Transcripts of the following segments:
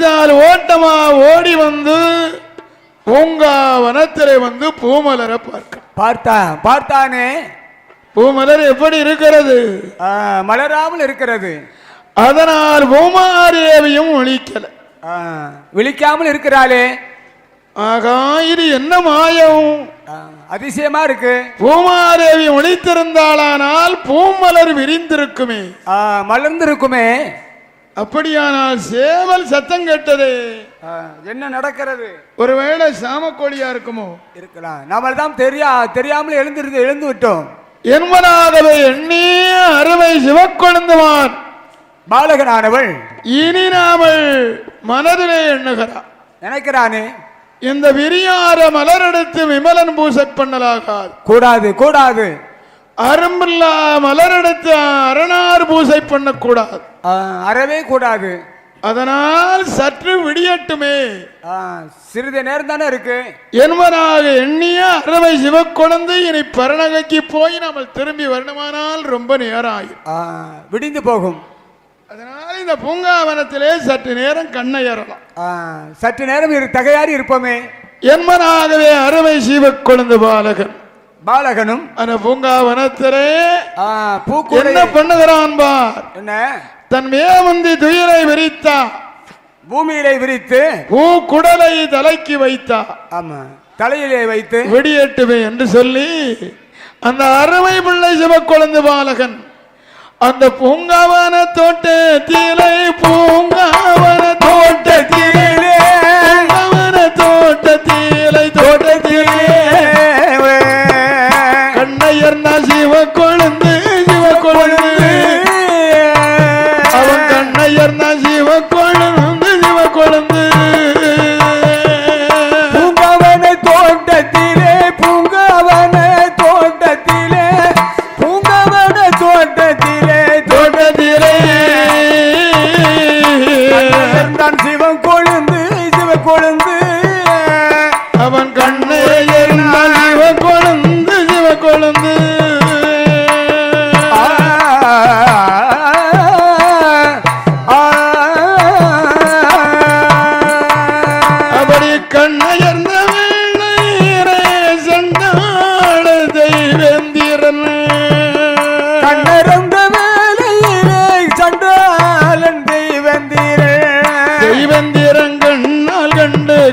அடுத்தால் ஓட்டமா ஓடி வந்து பூங்கா வனத்திலே வந்து பூமலரை பார்க்க. பார்த்தான் பார்த்தானே? பூமலர் எப்படி இருக்கிறது? மலராமல் இருக்கிறது. அதனால் பூமாதேவியும் ஒழிக்கல. விழிக்காமல் இருக்கிறாளே. ஆகா இது என்ன மாயம்? அதிசயமா இருக்கு. பூமாதேவி ஒழித்திருந்தாளானால் பூமலர் விரிந்திருக்குமே. மலர்ந்திருக்குமே. அப்படியானால் சேவல் சத்தம் கேட்டதே. என்ன நடக்கிறது? ஒருவேளை சாமக்கோழியா இருக்குமோ? இருக்கலாம். நாம தான் தெரியா தெரியாமல் எழுந்திருந்து எழுந்து விட்டோம். என்பதாகவே எண்ணிய அருமை சிவக்கொழுந்துவான். பாலகனானவள். இனி நாமல் மனதிலே எண்ணுகிறார் நினைக்கிறானே? இந்த விரியார மலரெடுத்து விமலன் பூசை பண்ணலாகாது. கூடாது கூடாது. அரும்பில்லா மலரெடுத்து அரணார் பூசை பண்ணக்கூடாது. அறவே கூடாது. அதனால் சற்று விடியட்டுமே. சிறிது நேரம் தானே இருக்கு? என்பதாக எண்ணிய அறுவை சிவக்குழந்தை இனி பரணகைக்கு போய் நம்ம திரும்பி வரணுமானால் ரொம்ப நேரம் ஆகும் ஆ, விடிந்து போகும். அதனால் இந்த பூங்காவனத்திலே சற்று நேரம் கண்ணை ஏறலாம் சற்று நேரம் இரு தகையாரி இருப்போமே. என்பதாகவே அறுவை சிவக்குழந்தை பாலகன். பாலகனும் அந்த பூங்காவனத்திலே என்ன பண்ணுகிறான் பார் என்ன? தன் மேமந்தி துயிலை விரித்தா. பூமியிலே விரித்து பூ குடலை தலைக்கு வைத்தா. ஆமா தலையிலே வைத்து. வெடியேட்டுமே என்று சொல்லி அந்த அருமை பிள்ளை சிவக்குழந்தை பாலகன் அந்த பூங்காவன தோட்டத்திலே பூங்காவன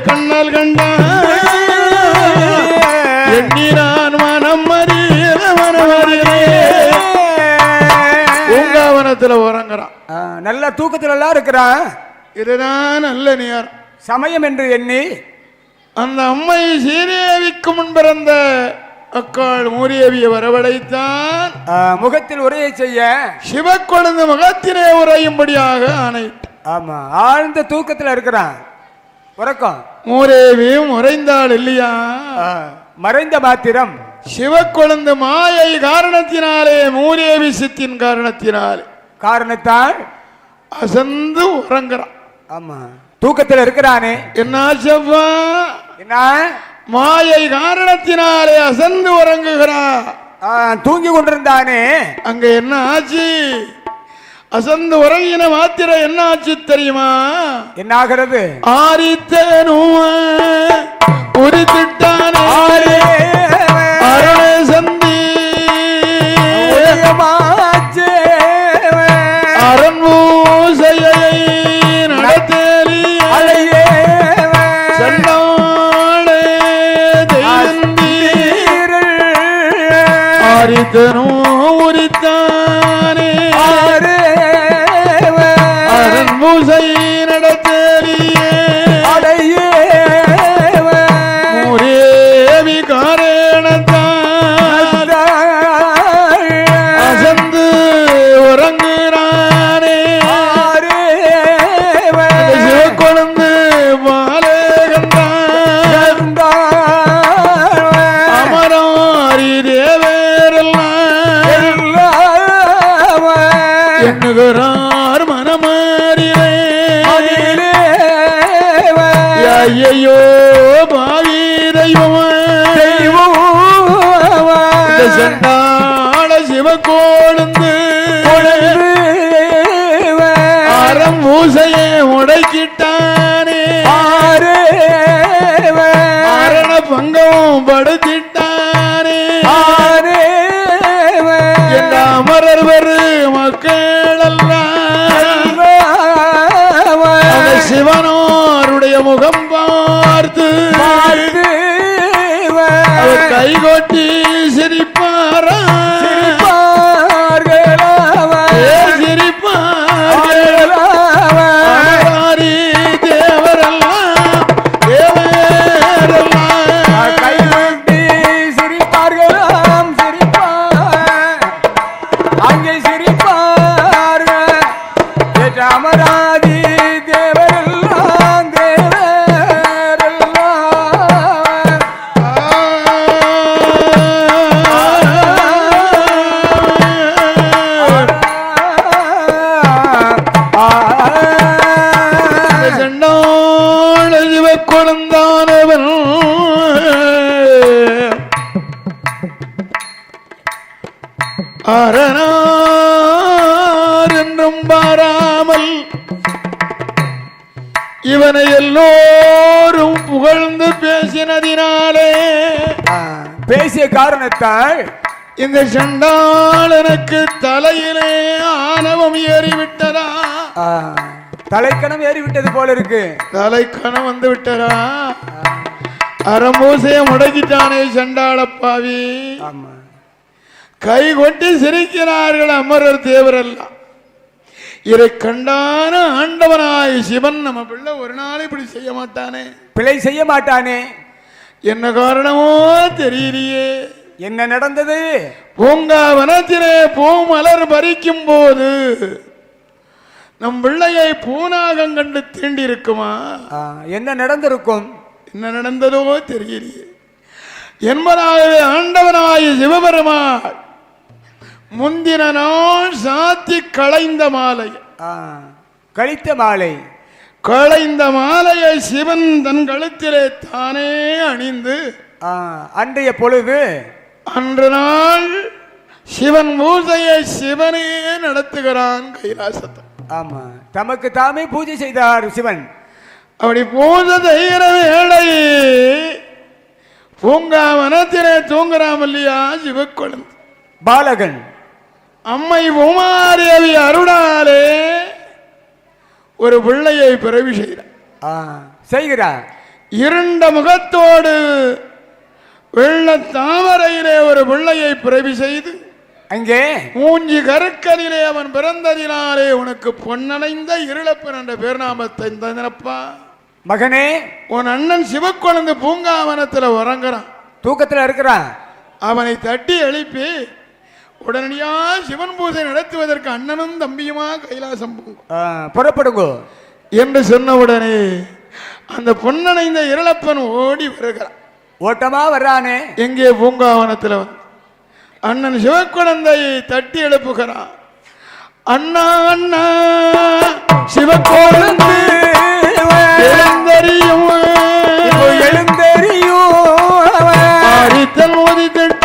கண்ணால் கண்டான் எண்ணினான் மனம் அறிய மனம் அறிய பூங்காவனத்துல உறங்குறான். நல்ல தூக்கத்துல எல்லாம் இருக்கிறான் இதுதான் நல்ல நேரம். சமயம் என்று எண்ணி. அந்த அம்மை சீதேவிக்கு முன் பிறந்த அக்காள் மூரியவியை வரவழைத்தான். முகத்தில் உரையை செய்ய. சிவக்கொழுந்து முகத்திலே உரையும்படியாக ஆணையிட்டான். ஆமா ஆழ்ந்த தூக்கத்துல இருக்கிறான். உறக்கம். மூரேவியும் உறைந்தாள் இல்லையா? மறைந்த மாத்திரம். சிவக்கொழுந்து மாயை காரணத்தினாலே மூரேவி சித்தின் காரணத்தினாலே. காரணத்தால் அசந்து உறங்குறான். ஆமா. தூக்கத்துல இருக்கிறானே. என்ன செவ்வா? என்ன? மாயை காரணத்தினாலே அசந்து உறங்குகிறா தூங்கி கொண்டிருந்தானே. அங்க என்ன ஆச்சு? அசந்து உறங்கின மாத்திர என்ன ஆச்சு தெரியுமா? என்ன ஆகிறது ஆரித்தனும் உரித்திட்டானே செண்டாள சிவக்கோழுந்து அறம் பூசையை உடைக்கிட்டான் மரண பங்கம் படுத்திட்டானே. என்ற அமரர் வரு மக்கள் எல்லாம் அந்த சிவனோருடைய முகம் பார்த்து கைகொட்டி எல்லோரும் புகழ்ந்து பேசினதினாலே பேசிய காரணத்தால் இந்த சண்டாளனுக்கு தலையிலே ஆணவம் ஏறிவிட்டதா? தலைக்கணம் ஏறிவிட்டது போல இருக்கு. தலைக்கணம் வந்து விட்டதா? அறம்பூசைய முடக்கிட்டானே சண்டாளப்பாவி. ஆமா. கை கொட்டி சிரிக்கிறார்கள் அமரர் தேவரெல்லாம். இதை கண்டான ஆண்டவனாய் சிவன் நம்ம பிள்ளை ஒரு நாள் இப்படி செய்ய மாட்டானே. பிழை செய்ய மாட்டானே. என்ன காரணமோ தெரியலையே. என்ன நடந்தது? பூங்காவனத்திலே பூமலர் பறிக்கும் போது நம் பிள்ளையை பூனாகம் கண்டு தீண்டி இருக்குமா என்ன நடந்திருக்கும்? என்ன நடந்ததோ தெரியலையே. என்பதாகவே ஆண்டவனாய சிவபெருமான் முந்தின நாள் சாத்தி களைந்த மாலை. கழித்த மாலை. களைந்த மாலையை சிவன் தன் கழுத்திலே தானே அணிந்து அன்றைய பொழுது அன்று நாள் சிவன் பூஜையை சிவனே நடத்துகிறான் கைலாசத்தை. ஆமா தமக்கு தாமே பூஜை செய்தார் சிவன். அப்படி பூஜை செய்கிற வேளை பூங்காவனத்திலே தூங்குறாம் இல்லையா சிவக்குழந்தை? பாலகன். அம்மை உமாதேவி அருளாலே ஒரு பிள்ளையை பிறவி ஆ, செய்கிறார். இருண்ட முகத்தோடு வெள்ள தாமரையிலே ஒரு பிள்ளையை பிறவி செய்து அங்கே? மூஞ்சி கருக்கலிலே அவன் பிறந்ததினாலே உனக்கு பொன்னடைந்த இருளப்பன் என்ற பேர்நாமத்தை தந்தனப்பா. மகனே உன் அண்ணன் சிவக்குழந்தை பூங்காவனத்தில் உறங்குறான். தூக்கத்துல இருக்கிறான். அவனை தட்டி எழுப்பி உடனடியா சிவன் பூஜை நடத்துவதற்கு அண்ணனும் தம்பியுமா கைலாசம் புறப்படுங்கோ. என்று சொன்னவுடனே அந்த பொன்னணைந்த இருளப்பன் ஓடி வருகிறான். ஓட்டமா வர்றானே. எங்கே பூங்காவனத்தில் அண்ணன் சிவக்குழந்தையை தட்டி எழுப்புகிறான். அண்ணா அண்ணா சிவக்குழந்தை எழுந்தறியும்? எழுந்தறியும்? ஆதித்தன் உதித்திட்டானே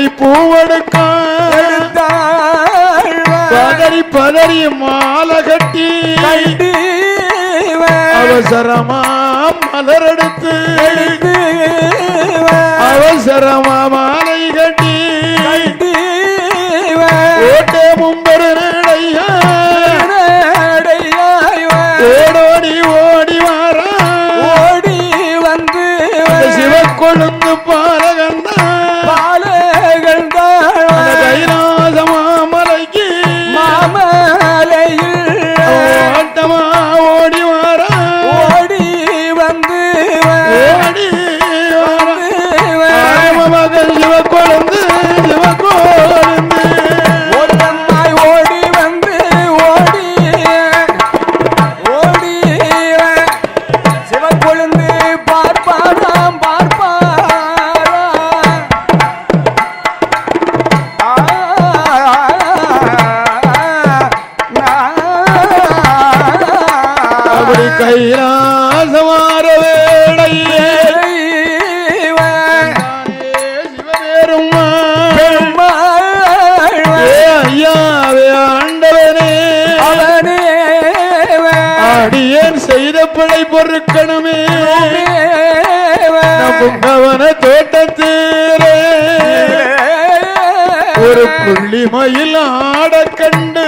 பதறி பதறி பூவெடுக்கான் பதறி பதறி மாலை கட்டி அவசரமா மலரெடுத்து அவசரமா மாலை கட்டி ஓட்டே மும்பரு பொறுக்கணுமே புங்கவன தோட்டத்தீரே ஒரு புள்ளி மயில் ஆட கண்டு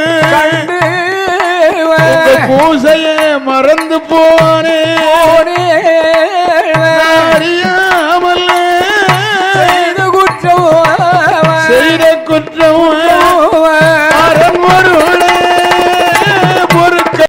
பூசைய மறந்து போனே.